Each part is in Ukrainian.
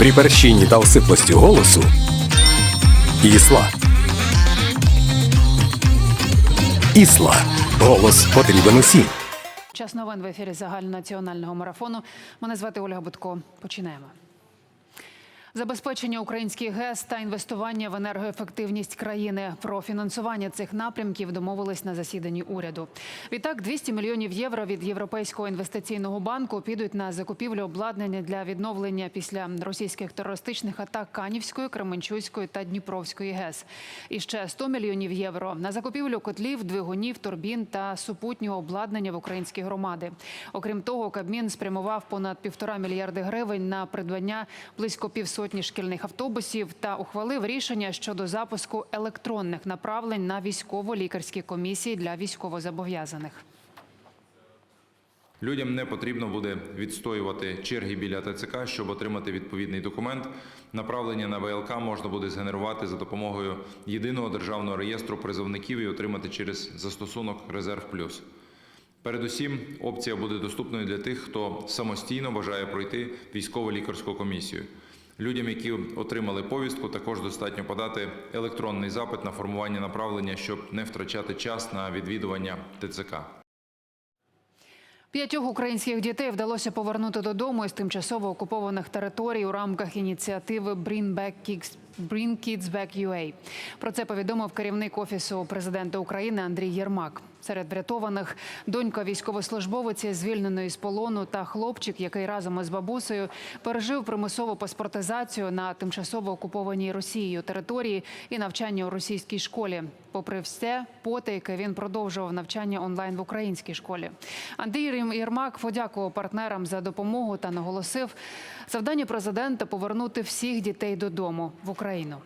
При перщині та осиплості голосу Ісла. Ісла. Голос потрібен усім. Час новин в ефірі загальнонаціонального марафону. Мене звати Ольга Будко. Починаємо. Забезпечення українських ГЕС та інвестування в енергоефективність країни про фінансування цих напрямків домовились на засіданні уряду. Відтак 200 мільйонів євро від Європейського інвестиційного банку підуть на закупівлю обладнання для відновлення після російських терористичних атак Канівської, Кременчуцької та Дніпровської ГЕС. І ще 100 мільйонів євро на закупівлю котлів, двигунів, турбін та супутнього обладнання в українські громади. Окрім того, Кабмін спрямував понад півтора мільярди гривень на придбання близько півсотні шкільних автобусів та ухвалив рішення щодо запуску електронних направлень на військово-лікарські комісії для військовозобов'язаних. Людям не потрібно буде відстоювати черги біля ТЦК, щоб отримати відповідний документ. Направлення на ВЛК можна буде згенерувати за допомогою єдиного державного реєстру призовників і отримати через застосунок Резерв Плюс. Передусім, опція буде доступною для тих, хто самостійно бажає пройти військово-лікарську комісію. Людям, які отримали повістку, також достатньо подати електронний запит на формування направлення, щоб не втрачати час на відвідування ТЦК. П'ятьох українських дітей вдалося повернути додому із тимчасово окупованих територій у рамках ініціативи Bring Back Kids Bring Kids Back UA. Про це повідомив керівник офісу президента України Андрій Єрмак. Серед врятованих донька військовослужбовиці, звільненої з полону, та хлопчик, який разом із бабусею пережив примусову паспортизацію на тимчасово окупованій Росією території і навчання у російській школі. Попри все, потайки він продовжував навчання онлайн в українській школі. Андрій Єрмак подякував партнерам за допомогу та наголосив завдання президента повернути всіх дітей додому в Україну.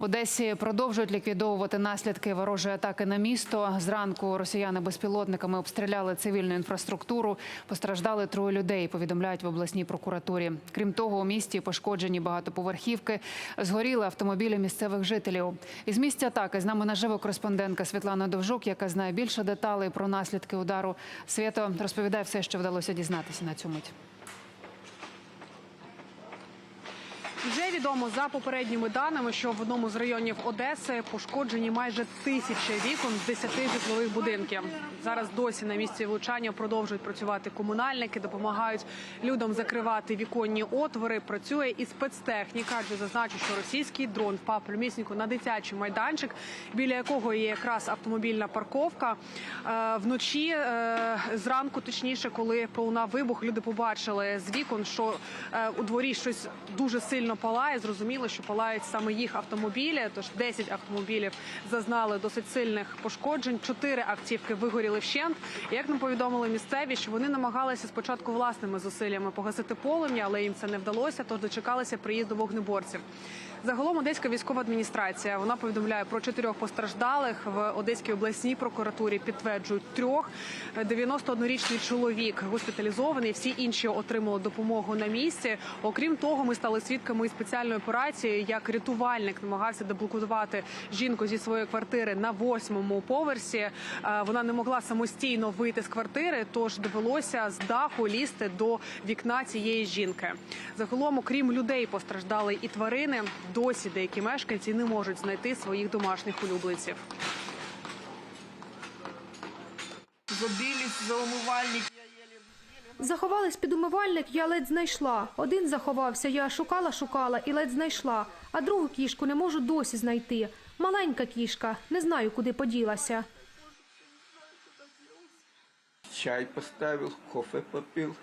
В Одесі продовжують ліквідовувати наслідки ворожої атаки на місто. Зранку росіяни безпілотниками обстріляли цивільну інфраструктуру. Постраждали троє людей. Повідомляють в обласній прокуратурі. Крім того, у місті пошкоджені багатоповерхівки, згоріли автомобілі місцевих жителів. Із місця атаки з нами наживо кореспондентка Світлана Довжук, яка знає більше деталей про наслідки удару. Свято розповідає все, що вдалося дізнатися на цю мить. Вже відомо за попередніми даними, що в одному з районів Одеси пошкоджені майже тисяча вікон з 10 житлових будинків. Зараз досі на місці влучання продовжують працювати комунальники, допомагають людям закривати віконні отвори. Працює і спецтехніка. Адже зазначу, що російський дрон впав прямісінько на дитячий майданчик, біля якого є якраз автомобільна парковка. Е, Вночі е, зранку, точніше, коли пролунав вибух, люди побачили з вікон, що е, у дворі щось дуже сильно палає. Зрозуміло, що палають саме їх автомобілі. Тож 10 автомобілів зазнали досить сильних пошкоджень. Чотири автівки вигоріли вщент. Як нам повідомили місцеві, що вони намагалися спочатку власними зусиллями погасити полум'я, але їм це не вдалося. Тож дочекалися приїзду вогнеборців. Загалом Одеська військова адміністрація вона повідомляє про чотирьох постраждалих в Одеській обласній прокуратурі. Підтверджують трьох. 91-річний чоловік госпіталізований. Всі інші отримали допомогу на місці. Окрім того, ми стали свідками спеціальної операції, як рятувальник намагався деблокувати жінку зі своєї квартири на восьмому поверсі. Е, Вона не могла самостійно вийти з квартири, тож довелося з даху лізти до вікна цієї жінки. Загалом, окрім людей, постраждали і тварини. Досі деякі мешканці не можуть знайти своїх домашніх улюбленців. Забились за умивальник. Заховались під умивальник, я ледь знайшла. Один заховався, я шукала, шукала і ледь знайшла. А другу кішку не можу досі знайти. Маленька кішка, не знаю, куди поділася. Чай поставив, кофе попил.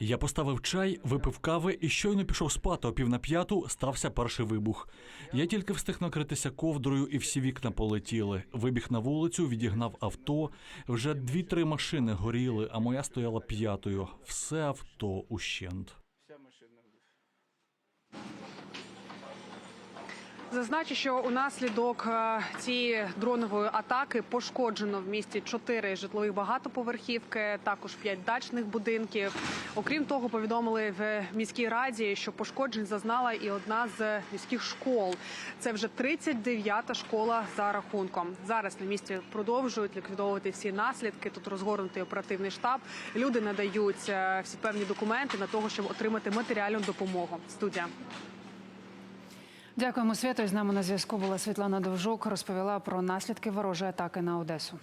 Я поставив чай, випив кави і щойно пішов спати о пів на п'яту стався перший вибух. Я тільки встиг накритися ковдрою, і всі вікна полетіли. Вибіг на вулицю, відігнав авто. Вже дві-три машини горіли, а моя стояла п'ятою. Все авто ущент. Зазначу, що унаслідок е, цієї дронової атаки пошкоджено в місті чотири житлових багатоповерхівки, також п'ять дачних будинків. Окрім того, повідомили в міській раді, що пошкоджень зазнала і одна з міських школ. Це вже 39-та школа за рахунком. Зараз на місці продовжують ліквідовувати всі наслідки. Тут розгорнутий оперативний штаб. Люди надають е, всі певні документи на того, щоб отримати матеріальну допомогу. Студія. Дякуємо, Свято. З нами на зв'язку була Світлана Довжук. Розповіла про наслідки ворожої атаки на Одесу.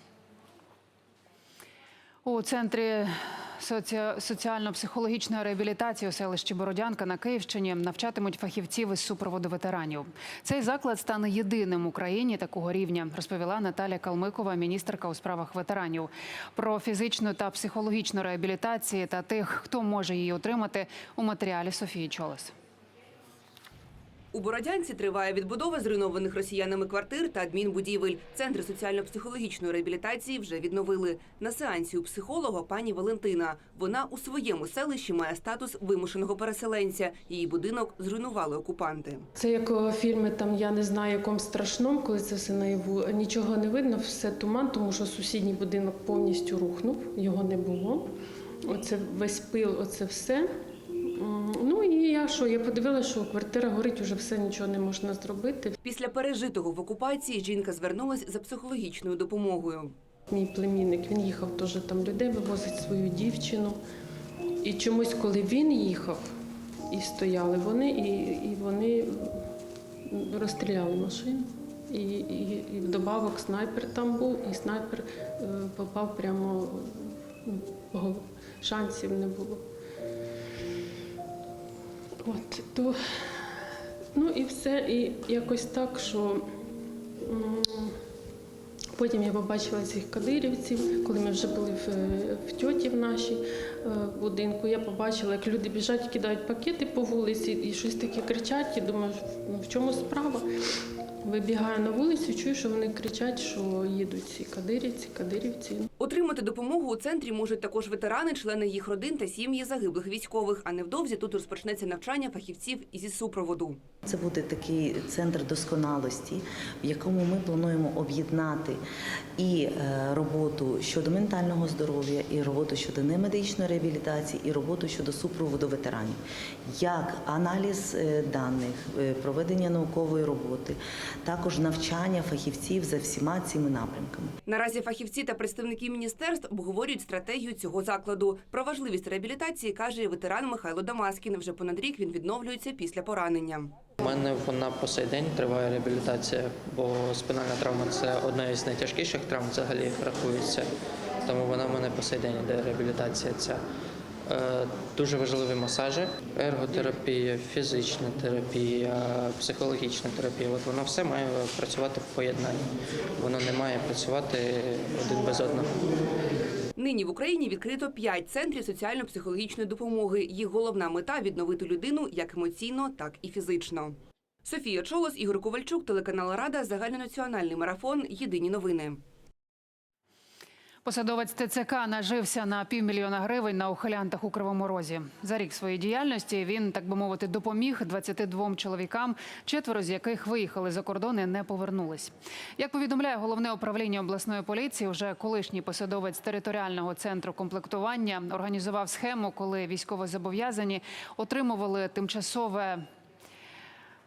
У центрі соці- соціально-психологічної реабілітації у селищі Бородянка на Київщині навчатимуть фахівців із супроводу ветеранів. Цей заклад стане єдиним в Україні такого рівня, розповіла Наталя Калмикова, міністерка у справах ветеранів. Про фізичну та психологічну реабілітацію та тих, хто може її отримати, у матеріалі Софії Чолес. У Бородянці триває відбудова зруйнованих росіянами квартир та адмінбудівель. Центри соціально-психологічної реабілітації вже відновили. На сеансі у психолога пані Валентина. Вона у своєму селищі має статус вимушеного переселенця. Її будинок зруйнували окупанти. Це як у фільмі, там я не знаю, якому страшному, коли це все наяву. Нічого не видно, все туман, тому що сусідній будинок повністю рухнув, його не було. Оце весь пил, оце все. Ну я що? Я подивилася, що квартира горить, уже все нічого не можна зробити. Після пережитого в окупації жінка звернулась за психологічною допомогою. Мій племінник він їхав теж там людей, вивозить свою дівчину. І чомусь, коли він їхав і стояли вони, і, і вони розстріляли машину. І, і, і вдобавок снайпер там був, і снайпер е, попав прямо ну, в голову. Шансів не було. От, то, ну і все, і якось так, що. Потім я побачила цих кадирівців, коли ми вже були в, в тьоті в нашій е, будинку. Я побачила, як люди біжать, кидають пакети по вулиці і щось таке кричать. І думаю, ну в чому справа? Вибігаю на вулицю, чую, що вони кричать, що їдуть ці кадирівці, кадирівці. Отримати допомогу у центрі можуть також ветерани, члени їх родин та сім'ї загиблих військових. А невдовзі тут розпочнеться навчання фахівців зі супроводу. Це буде такий центр досконалості, в якому ми плануємо об'єднати і е, роботу щодо ментального здоров'я, і роботу щодо немедичної реабілітації, і роботу щодо супроводу ветеранів, як аналіз е, даних, е, проведення наукової роботи, також навчання фахівців за всіма цими напрямками. Наразі фахівці та представники міністерств обговорюють стратегію цього закладу. Про важливість реабілітації каже ветеран Михайло Дамаскін. Вже понад рік він відновлюється після поранення. У мене вона по сей день триває реабілітація, бо спинальна травма це одна із найтяжкіших травм взагалі рахується. Тому вона в мене по сей день йде реабілітація ця. Е, Дуже важливі масажі, ерготерапія, фізична терапія, психологічна терапія. От воно все має працювати в поєднанні. Воно не має працювати один без одного. Нині в Україні відкрито п'ять центрів соціально-психологічної допомоги. Їх головна мета відновити людину як емоційно, так і фізично. Софія Чолос, Ігор Ковальчук, телеканал Рада, загальнонаціональний марафон. Єдині новини. Посадовець ТЦК нажився на півмільйона гривень на ухилянтах у Кривому Розі. За рік своєї діяльності він, так би мовити, допоміг 22 чоловікам, четверо з яких виїхали за кордон і не повернулись. Як повідомляє головне управління обласної поліції, вже колишній посадовець територіального центру комплектування організував схему, коли військовозобов'язані отримували тимчасове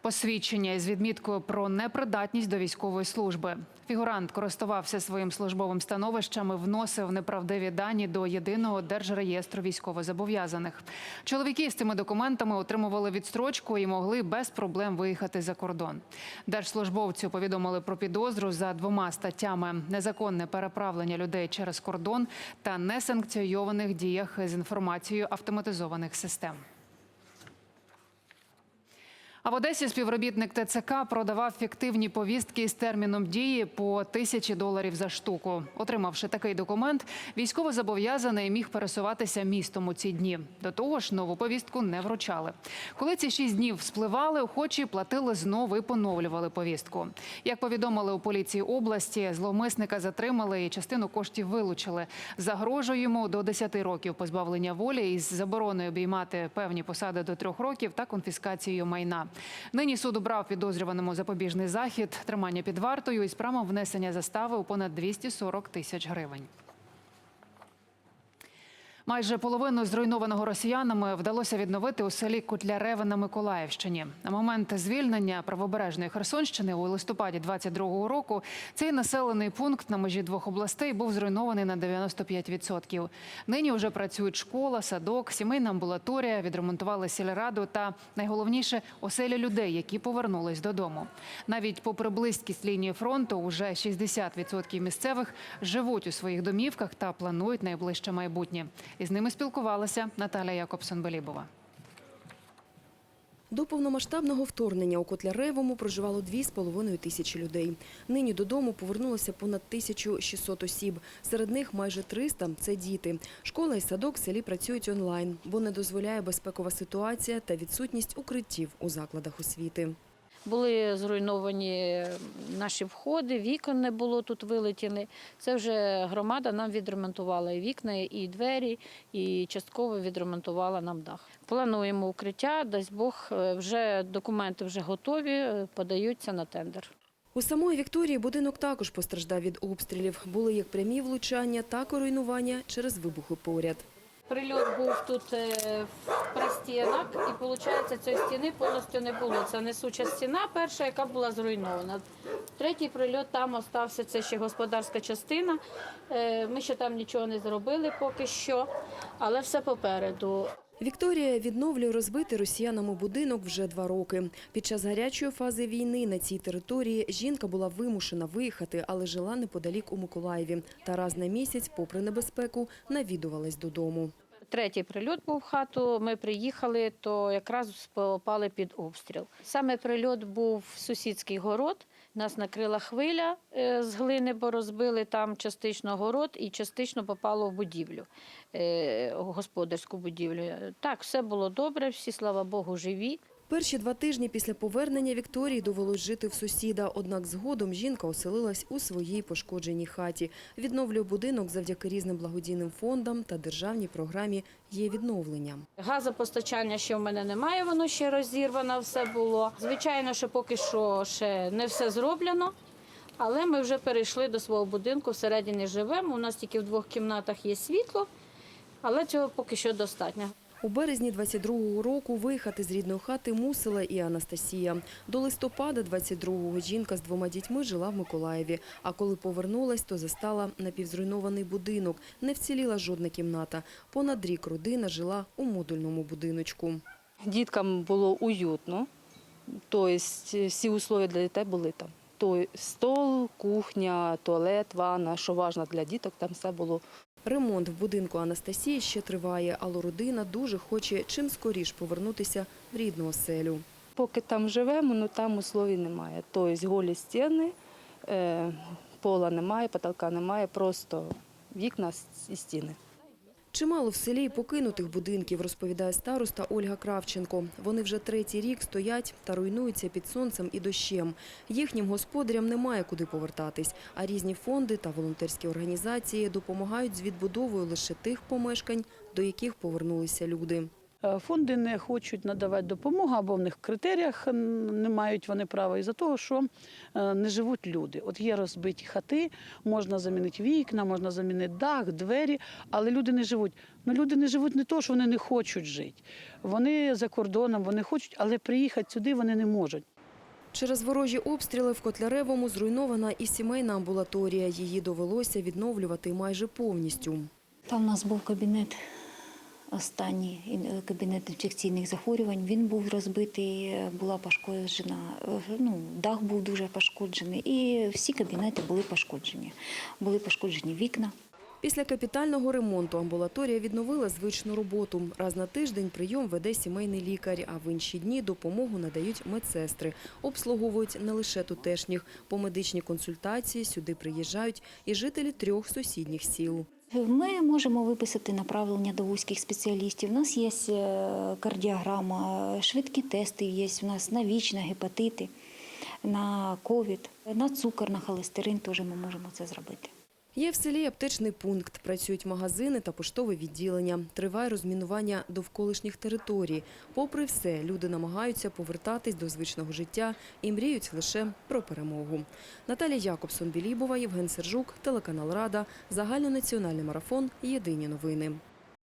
посвідчення із відміткою про непридатність до військової служби. Фігурант користувався своїм службовим становищем і вносив неправдиві дані до єдиного держреєстру військовозобов'язаних. Чоловіки з цими документами отримували відстрочку і могли без проблем виїхати за кордон. Держслужбовцю повідомили про підозру за двома статтями: незаконне переправлення людей через кордон та несанкційованих діях з інформацією автоматизованих систем. А в Одесі співробітник ТЦК продавав фіктивні повістки з терміном дії по тисячі доларів за штуку. Отримавши такий документ, військовозобов'язаний міг пересуватися містом у ці дні. До того ж, нову повістку не вручали. Коли ці шість днів спливали, охочі платили знову і поновлювали повістку. Як повідомили у поліції області, зловмисника затримали і частину коштів вилучили. Загрожує йому до 10 років позбавлення волі із забороною обіймати певні посади до трьох років та конфіскацією майна. Нині суд обрав підозрюваному запобіжний захід, тримання під вартою і правом внесення застави у понад 240 тисяч гривень. Майже половину зруйнованого росіянами вдалося відновити у селі Кутляреве на Миколаївщині. На момент звільнення правобережної Херсонщини у листопаді 22-го року цей населений пункт на межі двох областей був зруйнований на 95%. Нині вже працюють школа, садок, сімейна амбулаторія, відремонтували сільраду та найголовніше оселі людей, які повернулись додому. Навіть попри близькість лінії фронту, уже 60% місцевих живуть у своїх домівках та планують найближче майбутнє. Із ними спілкувалася Наталя Якобсон-Белібова. До повномасштабного вторгнення у Котляревому проживало 2,5 тисячі людей. Нині додому повернулося понад 1600 осіб. Серед них майже 300 – це діти. Школа і садок в селі працюють онлайн, бо не дозволяє безпекова ситуація та відсутність укриттів у закладах освіти. Були зруйновані наші входи, вікон не було тут вилетіли. Це вже громада нам відремонтувала і вікна, і двері, і частково відремонтувала нам дах. Плануємо укриття, дасть Бог, е, вже документи вже готові, е, подаються на тендер. У самої Вікторії будинок також постраждав від обстрілів. Були як прямі влучання, так і руйнування через вибухи поряд. Прильот був тут е, в простінах, і виходить, цієї стіни повністю не було. Це несуча стіна перша, яка була зруйнована. Третій прильот там остався, це ще господарська частина. Е, Ми ще там нічого не зробили поки що, але все попереду. Вікторія відновлює розбитий росіянами будинок вже два роки. Під час гарячої фази війни на цій території жінка була вимушена виїхати, але жила неподалік у Миколаєві. Та раз на місяць, попри небезпеку, навідувалась додому. Третій прильот був в хату. Ми приїхали, то якраз попали під обстріл. Саме прильот був в сусідський город. Нас накрила хвиля е, з глини, бо розбили там частично город і частично попало в будівлю, е, господарську будівлю. Так, все було добре, всі, слава Богу, живі. Перші два тижні після повернення Вікторії довелось жити в сусіда. Однак згодом жінка оселилась у своїй пошкодженій хаті. Відновлює будинок завдяки різним благодійним фондам та державній програмі «Є відновлення». Газопостачання ще в мене немає, воно ще розірвано все було. Звичайно, що поки що ще не все зроблено, але ми вже перейшли до свого будинку, всередині живемо. У нас тільки в двох кімнатах є світло, але цього поки що достатньо. У березні 22-го року виїхати з рідної хати мусила і Анастасія. До листопада 22-го жінка з двома дітьми жила в Миколаєві. А коли повернулась, то застала напівзруйнований будинок. Не вціліла жодна кімната. Понад рік родина жила у модульному будиночку. Діткам було уютно, тобто всі умови для дітей були там. Тобто стол, кухня, туалет, ванна, що важливо для діток, там все було. Ремонт в будинку Анастасії ще триває, але родина дуже хоче чим скоріш повернутися в рідну оселю. Поки там живемо, ну там условій немає. Тобто голі стіни, е, пола немає, потолка немає, просто вікна і стіни. Чимало в селі покинутих будинків, розповідає староста Ольга Кравченко. Вони вже третій рік стоять та руйнуються під сонцем і дощем. Їхнім господарям немає куди повертатись, а різні фонди та волонтерські організації допомагають з відбудовою лише тих помешкань, до яких повернулися люди. Е, Фонди не хочуть надавати допомогу, або в них в критеріях не мають вони права із-за того, що е, не живуть люди. От є розбиті хати, можна замінити вікна, можна замінити дах, двері, але люди не живуть. Ну люди не живуть не то, що вони не хочуть жити. Вони за кордоном, вони хочуть, але приїхати сюди вони не можуть. Через ворожі обстріли в Котляревому зруйнована і сімейна амбулаторія. Її довелося відновлювати майже повністю. Там у нас був кабінет останній кабінет інфекційних захворювань. Він був розбитий, була пошкоджена. е, Ну, дах був дуже пошкоджений, і всі кабінети були пошкоджені. Були пошкоджені вікна. Після капітального ремонту амбулаторія відновила звичну роботу. Раз на тиждень прийом веде сімейний лікар, а в інші дні допомогу надають медсестри. Обслуговують не лише тутешніх. По медичній консультації сюди приїжджають і жителі трьох сусідніх сіл. Ми можемо виписати направлення до вузьких спеціалістів. У нас є е, кардіограма, швидкі тести є у нас на ВІЧ, на гепатити, на ковід, на цукор, на холестерин теж ми можемо це зробити. Є в селі аптечний пункт, працюють магазини та поштове відділення. Триває розмінування довколишніх територій. Попри все, люди намагаються повертатись до звичного життя і мріють лише про перемогу. Наталія Якобсон, Білібова, Євген Сержук, телеканал Рада, загальнонаціональний марафон. Єдині новини.